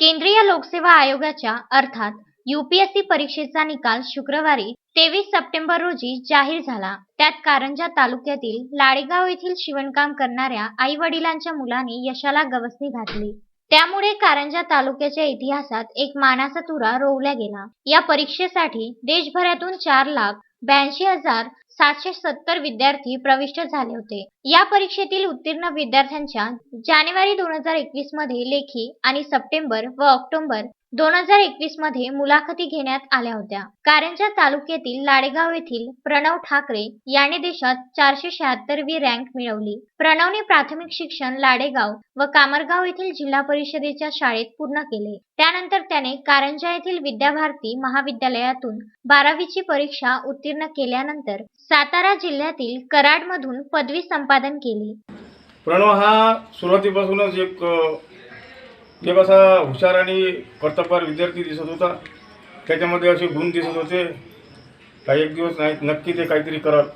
केंद्रीय लोकसेवा आयोगाच्या अर्थात युपीएससी परीक्षेचा निकाल शुक्रवारी तेवीस सप्टेंबर रोजी जाहीर झाला. त्यात कारंजा तालुक्यातील लाडेगाव येथील शिवणकाम करणाऱ्या आई वडिलांच्या मुलाने यशाला गवसणी घातली. त्यामुळे कारंजा तालुक्याच्या इतिहासात एक मानाचा तुरा रोवला गेला. या परीक्षेसाठी देशभरातून चार लाख ब्याऐंशी हजार सातशे सत्तर विद्यार्थी प्रविष्ट झाले होते. या परीक्षेतील उत्तीर्ण विद्यार्थ्यांच्या जानेवारी दोन हजार एकवीसमध्ये लेखी आणि सप्टेंबर व ऑक्टोबर दोन हजार एकवीसमध्ये मुलाखती घेण्यात आल्या होत्या. कारंजा तालुक्यातील लाडेगाव येथील प्रणव ठाकरे याने देशात चारशे शहात्तरवी रँक मिळवली. प्रणवने प्राथमिक शिक्षण लाडेगाव व कामरगाव येथील जिल्हा परिषदेच्या शाळेत पूर्ण केले. त्यानंतर त्याने कारंजा येथील विद्याभारती महाविद्यालयातून बारावीची परीक्षा उत्तीर्ण केल्यानंतर सातारा जिल्ह्यातील कराडमधून पदवी संपादन केली. प्रणव हा सुरुवातीपासूनच एक ते एक असा हुशार आणि कर्तबगार विद्यार्थी दिसत होता. त्याच्यामध्ये असे गुण दिसत होते. काही एक दिवस नाही नक्की ते काहीतरी करत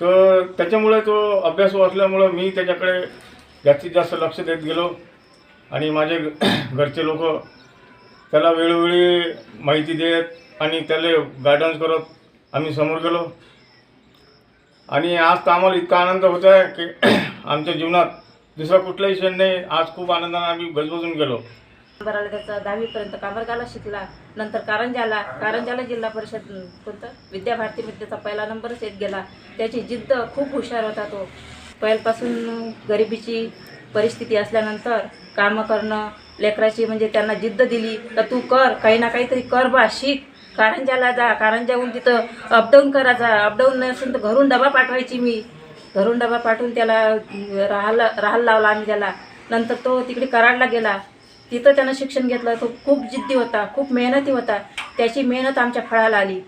तर त्याच्यामुळे तो अभ्यास असल्यामुळं मी त्याच्याकडे जास्तीत जास्त लक्ष देत गेलो. आणि माझे घरचे लोक त्याला वेळोवेळी माहिती देत आणि त्याला गायडन्स करत आम्ही समोर गेलो. आणि आज तर आम्हाला इतका आनंद होत आहे की आमच्या जीवनात दुसरा कुठलाही क्षण नाही. आज खूप आनंदाने आम्ही गजबजून गेलो. बराला त्याचा दहावीपर्यंत कामरगाला शिकला. नंतर कारंजाला कारंजाला जिल्हा परिषद कोणतं? विद्याभारतीमध्ये त्याचा पहिला नंबरच येत गेला. त्याची जिद्द खूप हुशार होता तो. पहिल्यापासून गरिबीची परिस्थिती असल्यानंतर कामं करणं लेकराची म्हणजे त्यांना जिद्द दिली तर तू कर काही ना काहीतरी कर बा शिक. कारंजाला जा कारंजाहून तिथं अपडाऊन करा जा. अपडाऊन नसेल तर घरून डबा पाठवायची मी. घरून डबा पाठवून त्याला राहायला राहायला लावला आम्ही त्याला. नंतर तो तिकडे कराडला गेला. तिथं त्यानं शिक्षण घेतलं. तो खूप जिद्दी होता खूप मेहनती होता. त्याची मेहनत आमच्या फळाला आली.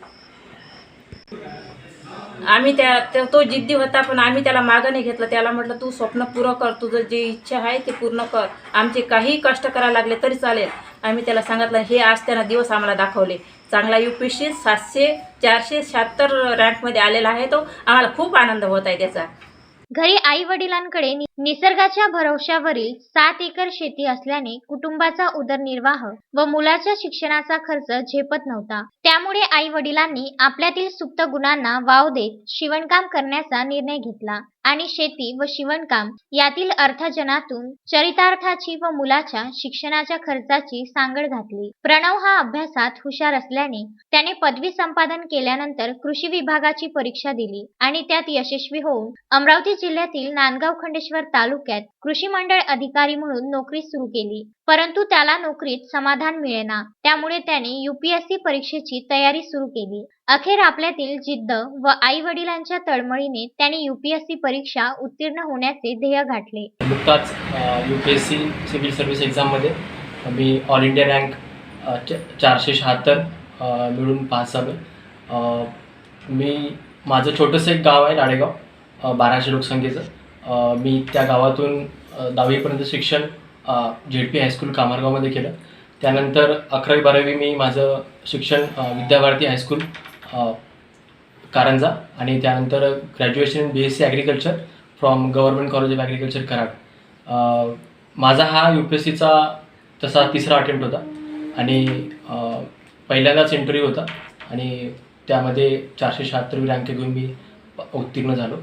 आम्ही त्या त्या- तो जिद्दी होता पण आम्ही त्याला मागं नाही घेतलं. त्याला म्हटलं तू स्वप्न पुरं कर. तुझं जे इच्छा आहे ते पूर्ण कर. आमचे काही कष्ट करायला लागले तरी चालेल. आम्ही त्याला सांगितलं हे आज त्यानं दिवस आम्हाला दाखवले. चांगला यू पी सी सातशे चारशे शहात्तर रँकमध्ये आलेला आहे तो. आम्हाला खूप आनंद होत आहे त्याचा. घरी आई वडिलांकडे निसर्गाच्या भरवशावरील सात एकर शेती असल्याने कुटुंबाचा उदरनिर्वाह व मुलाच्या शिक्षणाचा खर्च झेपत नव्हता. त्यामुळे आई वडिलांनी आपल्यातील सुप्त गुणांना वाव देत शिवणकाम करण्याचा निर्णय घेतला आणि शेती व शिवणकाम यातील अर्थजनातून चरितार्थाची व मुलाच्या शिक्षणाच्या खर्चाची सांगड घातली. प्रणव हा अभ्यासात हुशार असल्याने त्याने पदवी संपादन केल्यानंतर कृषी विभागाची परीक्षा दिली आणि त्यात यशस्वी होऊन अमरावती जिल्ह्यातील नांदगाव खंडेश्वर तालुक्यात कृषी मंडळ अधिकारी म्हणून नोकरी सुरू केली. परंतु त्याला नोकरीत समाधान मिळेना. त्यामुळे त्याने युपीएससी परीक्षेची तयारी सुरू केली. अखेर आपल्यातील जिद्द व आई वडिलांच्या तळमळीने त्याने युपीएससी परीक्षा उत्तीर्ण होण्याचे ध्येय गाठले. नुकताच यू सिव्हिल सर्व्हिस एक्झाममध्ये मी ऑल इंडिया रँक चारशे शहात्तर मिळून पास झालो. मी माझं छोटंसं एक गाव आहे नाडेगाव बाराशे लोकसंख्येचं. मी त्या गावातून दहावीपर्यंत शिक्षण झेड पी हायस्कूल कामारगावमध्ये केलं. त्यानंतर अकरावी बारावी मी माझं शिक्षण विद्याभारती हायस्कूल कारंजा आणि त्यानंतर graduation B S C agriculture from government college of agriculture Karad. माझा हा यू पी एस सीचा तसा तिसरा अटेम्प्ट होता आणि पहिल्यांदाच इंटरव्ह्यू होता आणि त्यामध्ये चारशे शहात्तरवी रँक घेऊन मी उत्तीर्ण झालो.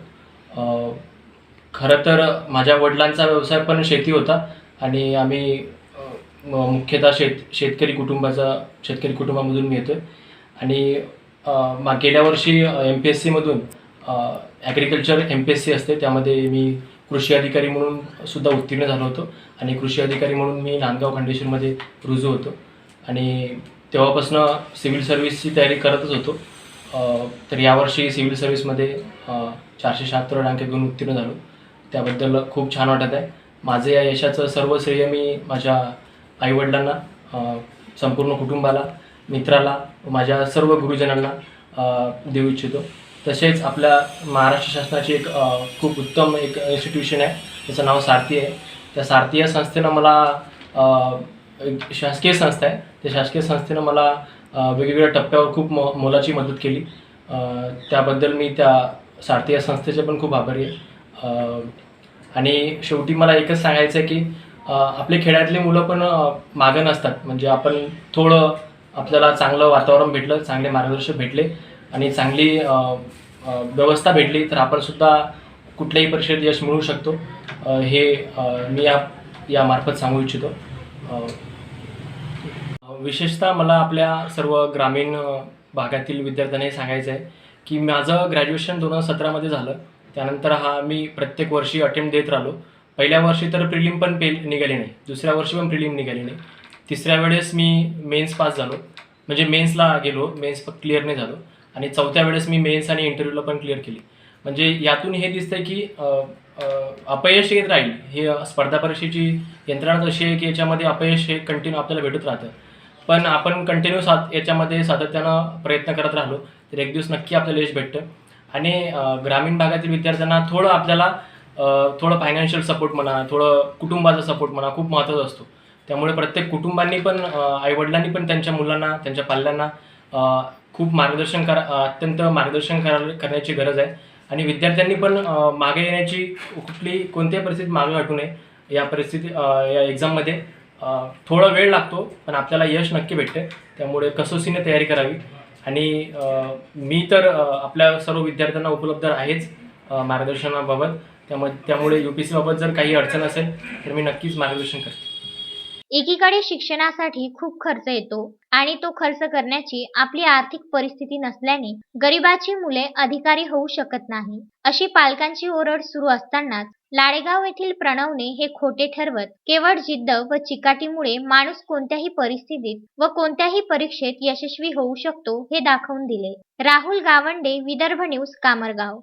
खरं तर माझ्या वडिलांचा व्यवसाय पण शेती होता आणि आम्ही म- मुख्यतः शेत शेतकरी कुटुंबाचा शेतकरी कुटुंबामधून मी येतो आहे आणि मा गेल्या वर्षी M P S सीमधून agriculture M P S C असते त्यामध्ये मी कृषी अधिकारी म्हणून सुद्धा उत्तीर्ण झालो होतो आणि कृषी अधिकारी म्हणून मी नांदगाव खंडेश्वरमध्ये रुजू होतो. आणि तेव्हापासून सिव्हिल सर्व्हिसची तयारी करतच होतो. तर यावर्षी सिव्हिल सर्व्हिसमध्ये चारशे शहात्तर रँक घेऊन उत्तीर्ण झालो. त्याबद्दल खूप छान वाटत आहे. माझं या यशाचं सर्व श्रेय मी माझ्या आईवडिलांना संपूर्ण कुटुंबाला मित्राला माझ्या सर्व गुरुजनांना देऊ इच्छितो. तसेच आपल्या महाराष्ट्र शासनाची एक खूप उत्तम एक इन्स्टिट्यूशन आहे. त्याचं नाव सारथी आहे. त्या सारथी या संस्थेनं मला एक शासकीय संस्था आहे. त्या शासकीय संस्थेनं मला वेगवेगळ्या टप्प्यावर खूप मो मोलाची मदत केली. त्याबद्दल मी त्या सारथी या संस्थेचे पण खूप आभारी आहे. आणि शेवटी मला एकच सांगायचं आहे की आपले खेड्यातले मुलं पण मागं नसतात. म्हणजे आपण थोडं आपल्याला चांगलं वातावरण भेटलं चांगले मार्गदर्शक भेटले आणि चांगली व्यवस्था भेटली तर आपण सुद्धा कुठल्याही परीक्षेत यश मिळवू शकतो. हे मी या यामार्फत सांगू इच्छितो. विशेषतः मला आपल्या सर्व ग्रामीण भागातील विद्यार्थ्यांना हे सांगायचं आहे की माझं ग्रॅज्युएशन दोन हजार सतरामध्ये झालं. त्यानंतर हा मी प्रत्येक वर्षी अटेम्प्ट देत राहिलो. पहिल्या वर्षी तर प्रिलिम पण पे निघाली नाही. दुसऱ्या वर्षी पण प्रिलिम निघाली नाही. तिसऱ्या वेळेस मी मेन्स पास झालो. म्हणजे मेन्सला गेलो. मेन्स क्लिअर नाही झालो. आणि चौथ्या वेळेस मी मेन्स आणि इंटरव्ह्यूला पण क्लिअर केली. म्हणजे यातून हे दिसतंय की अपयश येत राहील. हे स्पर्धा परीक्षेची यंत्रणा अशी आहे की याच्यामध्ये अपयश हे कंटिन्यू आपल्याला भेटत राहतं. पण आपण कंटिन्यू सात याच्यामध्ये सातत्यानं प्रयत्न करत राहिलो तर एक दिवस नक्की आपल्याला यश भेटतं. आणि ग्रामीण भागातील विद्यार्थ्यांना थोडं आपल्याला थोडं फायनान्शियल सपोर्ट म्हणा थोडं कुटुंबाचा सपोर्ट म्हणा खूप महत्त्वाचा असतो. त्यामुळे प्रत्येक कुटुंबांनी पण आईवडिलांनी पण त्यांच्या मुलांना त्यांच्या पाल्यांना खूप मार्गदर्शन करा अत्यंत मार्गदर्शन करा करण्याची गरज आहे. आणि विद्यार्थ्यांनी पण मागे येण्याची कुठली कोणत्याही परिस्थितीत मागे हटू नये. या परिस्थिती या एक्झाममध्ये थोडा वेळ लागतो पण आपल्याला यश नक्की भेटते. त्यामुळे कसोसीने तयारी करावी. आणि मी तर आपल्या सर्व विद्यार्थ्यांना उपलब्ध आहेच मार्गदर्शनाबाबत. त्यामुळे त्यामुळे यू पी सीबाबत जर काही अडचण असेल तर मी नक्कीच मार्गदर्शन करते. एकीकडे शिक्षणासाठी खूप खर्च येतो आणि तो खर्च करण्याची आपली आर्थिक परिस्थिती नसल्याने गरिबाची मुले अधिकारी होऊ शकत नाही. अशी पालकांची ओरड सुरू असतानाच लाडेगाव येथील प्रणवने हे खोटे ठरवत केवळ जिद्द व चिकाटीमुळे माणूस कोणत्याही परिस्थितीत व कोणत्याही परीक्षेत यशस्वी होऊ शकतो हे दाखवून दिले. राहुल गावंडे विदर्भ न्यूज कामरगाव.